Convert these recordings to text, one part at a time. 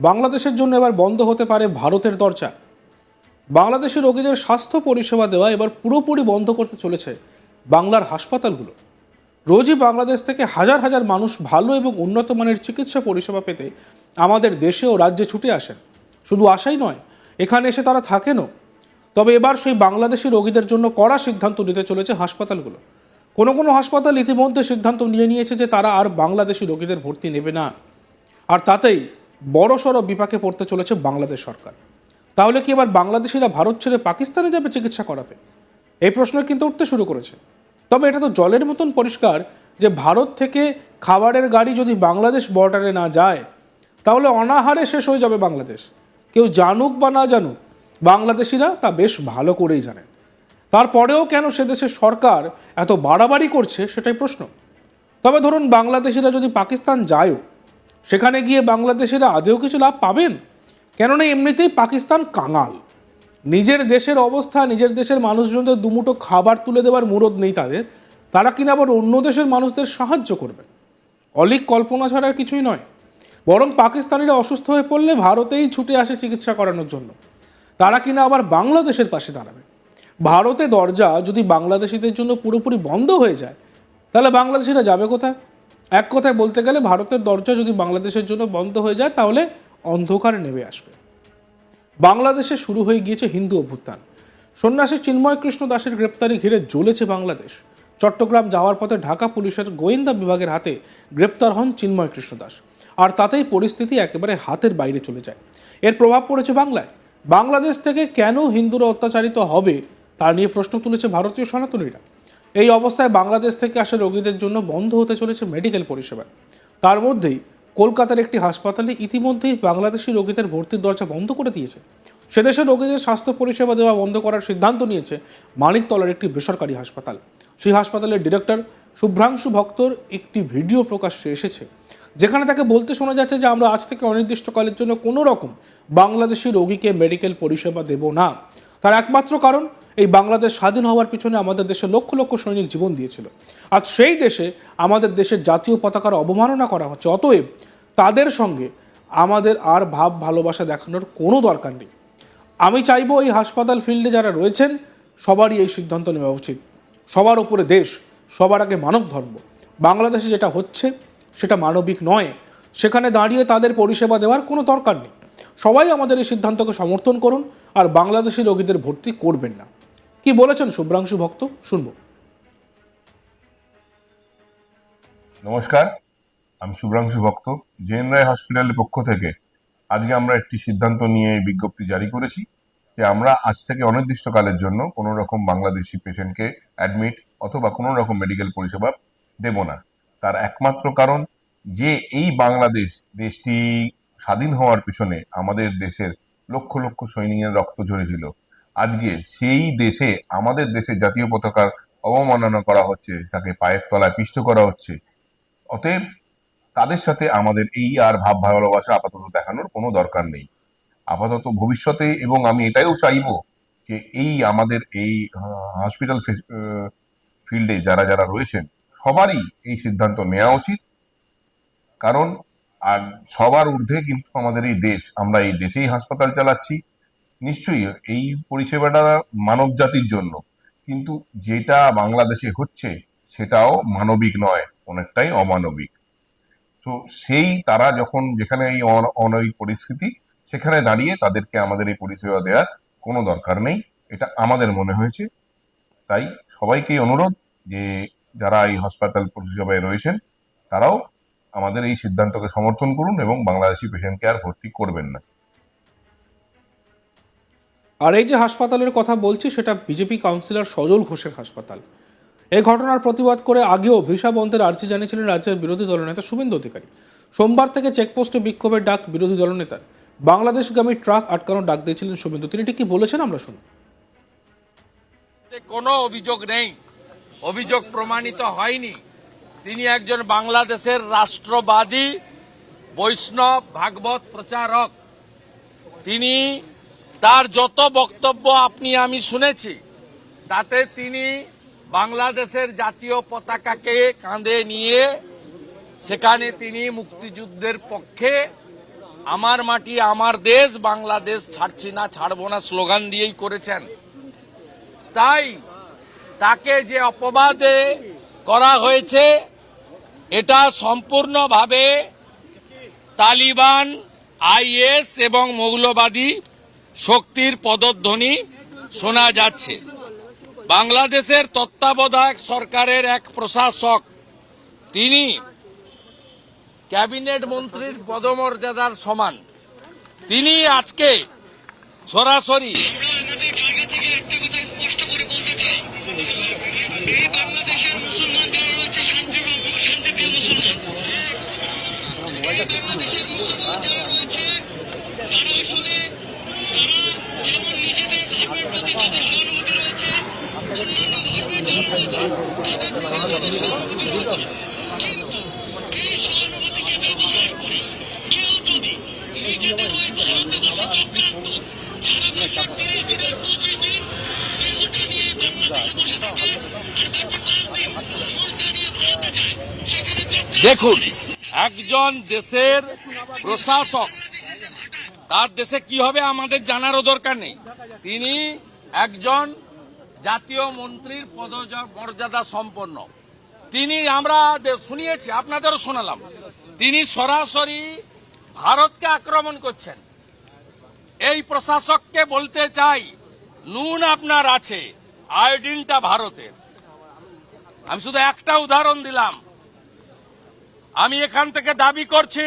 বাংলাদেশের জন্য এবার বন্ধ হতে পারে ভারতের দরজা। বাংলাদেশের রোগীদের স্বাস্থ্য পরিষেবা দেওয়া এবার পুরোপুরি বন্ধ করতে চলেছে বাংলার হাসপাতালগুলো। রোজই বাংলাদেশ থেকে হাজার হাজার মানুষ ভালো এবং উন্নত মানের চিকিৎসা পরিষেবা পেতে আমাদের দেশে ও রাজ্যে ছুটে আসেন। শুধু আসাই নয়, এখানে এসে তারা থাকেনও। তবে এবার সেই বাংলাদেশি রোগীদের জন্য কড়া সিদ্ধান্ত নিতে চলেছে হাসপাতালগুলো। কোনো কোনো হাসপাতাল ইতিমধ্যে সিদ্ধান্ত নিয়ে নিয়েছে যে তারা আর বাংলাদেশি রোগীদের ভর্তি নেবে না। আর তাতেই বড়সড় বিপাকে পড়তে চলেছে বাংলাদেশ সরকার। তাহলে কি এবার বাংলাদেশিরা ভারত ছেড়ে পাকিস্তানে যাবে চিকিৎসা করাতে? এই প্রশ্ন কিন্তু উঠতে শুরু করেছে। তবে এটা তো জলের মতন পরিষ্কার যে ভারত থেকে খাবারের গাড়ি যদি বাংলাদেশ বর্ডারে না যায়, তাহলে অনাহারে শেষ হয়ে যাবে বাংলাদেশ। কেউ জানুক বা না জানুক, বাংলাদেশিরা তা বেশ ভালো করেই জানেন। তারপরেও কেন সে দেশের সরকার এত বাড়াবাড়ি করছে, সেটাই প্রশ্ন। তবে ধরুন বাংলাদেশিরা যদি পাকিস্তান যায়ও সেখানে গিয়ে বাংলাদেশিরা আদেও কিছু লাভ পাবেন? কেননা এমনিতেই পাকিস্তান কাঙাল। নিজের দেশের অবস্থা, নিজের দেশের মানুষজনদের দুমুটো খাবার তুলে দেওয়ার মুরদ নেই তাদের। তারা কিনা আবার অন্য দেশের মানুষদের সাহায্য করবে। অলিক কল্পনা ছাড়া কিছুই নয়। বরং পাকিস্তানিরা অসুস্থ হয়ে পড়লে ভারতেই ছুটে আসে চিকিৎসা করানোর জন্য। তারা কিনা আবার বাংলাদেশের পাশে দাঁড়াবে। ভারতে দরজা যদি বাংলাদেশিদের জন্য পুরোপুরি বন্ধ হয়ে যায়, তাহলে বাংলাদেশিরা যাবে কোথায়? এক কথায় বলতে গেলে ভারতের দরজা যদি বাংলাদেশের জন্য বন্ধ হয়ে যায়, তাহলে অন্ধকারে নেমে আসবে। বাংলাদেশে শুরু হয়ে গিয়েছে হিন্দু অভ্যুত্থান। সন্ন্যাসী চিন্ময় কৃষ্ণ দাসের গ্রেপ্তারি ঘিরে জ্বলেছে বাংলাদেশ। চট্টগ্রাম যাওয়ার পথে ঢাকা পুলিশের গোয়েন্দা বিভাগের হাতে গ্রেপ্তার হন চিন্ময় কৃষ্ণ দাস। আর তাতেই পরিস্থিতি একেবারে হাতের বাইরে চলে যায়। এর প্রভাব পড়েছে বাংলায়। বাংলাদেশ থেকে কেন হিন্দুরা অত্যাচারিত হবে, তা নিয়ে প্রশ্ন তুলেছে ভারতীয় সনাতনীরা। এই অবস্থায় বাংলাদেশ থেকে আসা রোগীদের জন্য বন্ধ হতে চলেছে মেডিকেল পরিষেবা। তার মধ্যেই কলকাতার একটি হাসপাতালে ইতিমধ্যেই বাংলাদেশি রোগীদের ভর্তির দরজা বন্ধ করে দিয়েছে। সেদেশে রোগীদের স্বাস্থ্য পরিষেবা দেওয়া বন্ধ করার সিদ্ধান্ত নিয়েছে মানিকতলার একটি বেসরকারি হাসপাতাল। সেই হাসপাতালের ডিরেক্টর শুভ্রাংশু ভক্তর একটি ভিডিও প্রকাশ্যে এসেছে, যেখানে তাকে বলতে শোনা যাচ্ছে যে আমরা আজ থেকে অনির্দিষ্টকালের জন্য কোনো রকম বাংলাদেশি রোগীকে মেডিকেল পরিষেবা দেব না। তার একমাত্র কারণ এই বাংলাদেশ স্বাধীন হওয়ার পিছনে আমাদের দেশে লক্ষ লক্ষ সৈনিক জীবন দিয়েছিল। আজ সেই দেশে আমাদের দেশের জাতীয় পতাকার অবমাননা করা হচ্ছে। অতএব তাদের সঙ্গে আমাদের আর ভাব ভালোবাসা দেখানোর কোনো দরকার নেই। আমি চাইব এই হাসপাতাল ফিল্ডে যারা রয়েছেন, সবারই এই সিদ্ধান্ত নেওয়া উচিত। সবার উপরে দেশ, সবার আগে মানব ধর্ম। বাংলাদেশে যেটা হচ্ছে, সেটা মানবিক নয়। সেখানে দাঁড়িয়ে তাদের পরিষেবা দেওয়ার কোনো দরকার নেই। সবাই আমাদের এই সিদ্ধান্তকে সমর্থন করুন, আর বাংলাদেশি রোগীদের ভর্তি করবেন না। কি বলেছেন? শুভ্রাংশু ভক্ত, শুনব। নমস্কার, আমি শুভ্রাংশু ভক্ত, জেএন রায় হসপিটালের পক্ষ থেকে। আজকে আমরা একটি সিদ্ধান্ত নিয়ে এই বিজ্ঞপ্তি জারি করেছি যে আমরা আজ থেকে অনির্দিষ্টকালের জন্য কোনো রকম বাংলাদেশি পেশেন্টকে অ্যাডমিট অথবা কোনো রকম মেডিকেল পরিষেবা দেব না। তার একমাত্র কারণ যে এই বাংলাদেশ দেশটি স্বাধীন হওয়ার পিছনে আমাদের দেশের লক্ষ লক্ষ সৈনিকের রক্ত ঝরেছিল। আজকে সেই দেশে, আমাদের দেশের জাতীয় পতাকার অবমাননা করা হচ্ছে, তাকে পায়ের তলায় পিষ্ট করা হচ্ছে। অতএব তাদের সাথে আমাদের এই আর ভাব ভালোবাসা আপাতত দেখানোর কোনো দরকার নেই। আপাতত ভবিষ্যতে, এবং আমি এটাইও চাইব যে এই আমাদের এই হসপিটাল ফিল্ডে যারা যারা রয়েছেন, সবারই এই সিদ্ধান্ত নেওয়া উচিত। কারণ, আর সবার ঊর্ধ্বে কিন্তু আমাদের এই দেশ, আমরা এই দেশেই হাসপাতাল চালাচ্ছি। নিশ্চয়ই এই পরিষেবাটা মানব জাতির জন্য। কিন্তু যেটা বাংলাদেশে হচ্ছে, সেটাও মানবিক নয়, অনেকটাই অমানবিক। তো সেই তারা যখন যেখানে এই অন- অনৈক পরিস্থিতি, সেখানে দাঁড়িয়ে তাদেরকে আমাদের এই পরিষেবা দেওয়ার কোনো দরকার নেই। এটা আমাদের মনে হয়েছে। তাই সবাইকেই অনুরোধ যে যারা এই হাসপাতাল পরিষেবায় রয়েছেন, তারাও আমাদের এই সিদ্ধান্তকে সমর্থন করুন এবং বাংলাদেশি পেশেন্টকে আর ভর্তি করবেন না। আর এই যে হাসপাতালের কথা বলছি, সেটা বিজেপি কাউন্সিলর সজল ঘোষের হাসপাতাল। এই ঘটনার প্রতিবাদ করে আগেও ভিসা বন্ধের আর্জি জানিয়েছিলেন রাজ্যের বিরোধী দলনেতা শুভেন্দু অধিকারী। সোমবার থেকে চেকপোস্টে বিক্ষোভের ডাক বিরোধী দলনেতার বাংলাদেশগামী ট্রাক আটকানোর ডাক দিয়েছিলেন শুভেন্দু। তিনি ঠিক কি বলেছেন আমরা শুনুন। কোনো অভিযোগ নেই। অভিযোগ প্রমাণিত হয়নি। তিনি একজন বাংলাদেশের রাষ্ট্রবাদী, বৈষ্ণব ভাগবত প্রচারক। তিনি তার যত বক্তব্য আপনি, আমি শুনেছি, তাতে তিনি বাংলাদেশের জাতীয় পতাকাকে কাঁধে নিয়ে সেখানে তিনি মুক্তিযুদ্ধের পক্ষে আমার মাটি, আমার দেশ, বাংলাদেশ ছাড়ছি না, ছাড়বো না স্লোগান দিয়েই করেছেন। তাই তাকে যে অপবাদে করা হয়েছে, এটা সম্পূর্ণভাবে তালিবান, আইএস এবং মৌলবাদী শক্তির পদধ্বনি শোনা যাচ্ছে। বাংলাদেশের তত্ত্বাবধায়ক সরকারের এক প্রশাসক, তিনি ক্যাবিনেট মন্ত্রীর পদমর্যাদার সমান। তিনি আজকে সরাসরি আমরা আমাদের জায়গা থেকে একটা কথা স্পষ্ট করে বলতে চাই এই বাংলাদেশের মুসলমান যারা রয়েছে শান্তিপ্রিয় শান্তিপ্রিয় মুসলমান এই বাংলাদেশের মুসলমান যারা রয়েছে তারা আসলে তারা যেমন নিজেদের ধর্মের প্রতি তাদের সহানুভূতি রয়েছে অন্যান্য ধর্মের যারা রয়েছে তাদের প্রতি তাদের সহানুভূতি রয়েছে কিন্তু এই সহানুভূতিকে ব্যবহার করে কেউ যদি নিজেদের ওই ভারতবর্ষ চক্রান্ত যারা বছর তিরিশ দিনের পঁচিশ দিন দেহটা নিয়ে বাংলাদেশে বসে থাকে আর বাকি পাঁচ দিন মনটা নিয়ে ভারতে যায় সেখানে চক্রান্ত দেখুন একজন দেশের প্রশাসক তার দেশে কি হবে আমাদের জানারও দরকার নেই। তিনি একজন জাতীয় মন্ত্রীর পদ মর্যাদা সম্পন্ন। তিনি আমরা শুনিয়েছি, আপনাদেরও শোনালাম। তিনি সরাসরি ভারতকে আক্রমণ করছেন। এই প্রশাসককে বলতে চাই, নুন আপনার আছে, আয়োডিনটা ভারতের। আমি শুধু একটা উদাহরণ দিলাম। আমি এখান থেকে দাবি করছি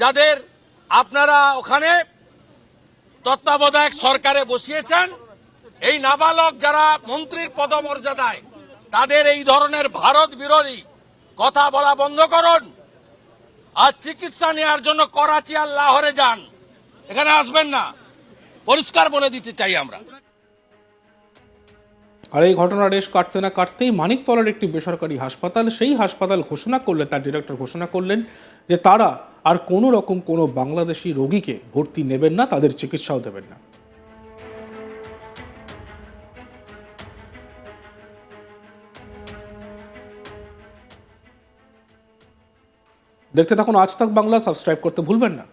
যাদের আপনারা ওখানে তত্ত্বাবধায়ক সরকারে বসিয়েছেন, এই নাবালক যারা মন্ত্রীর পদমর্যাদায় তাদের এই ধরনের ভারত বিরোধী কথা বলা বন্ধ করুন। আর চিকিৎসা নেওয়ার জন্য করাচি আর লাহোরে যান। এখানে আসবেন না। পরিষ্কার বলে দিতে চাই আমরা। আর এই ঘটনা রেশ কাটতে না কাটতেই মানিকতলার একটি বেসরকারি হাসপাতাল, সেই হাসপাতাল ঘোষণা করলে, তার ডিরেক্টর ঘোষণা করলেন যে তারা আর কোনো রকম কোনো বাংলাদেশি রোগীকে ভর্তি নেবেন না, তাদের চিকিৎসাও দেবেন না। দেখতে থাকুন আজ তাক বাংলা, সাবস্ক্রাইব করতে ভুলবেন না।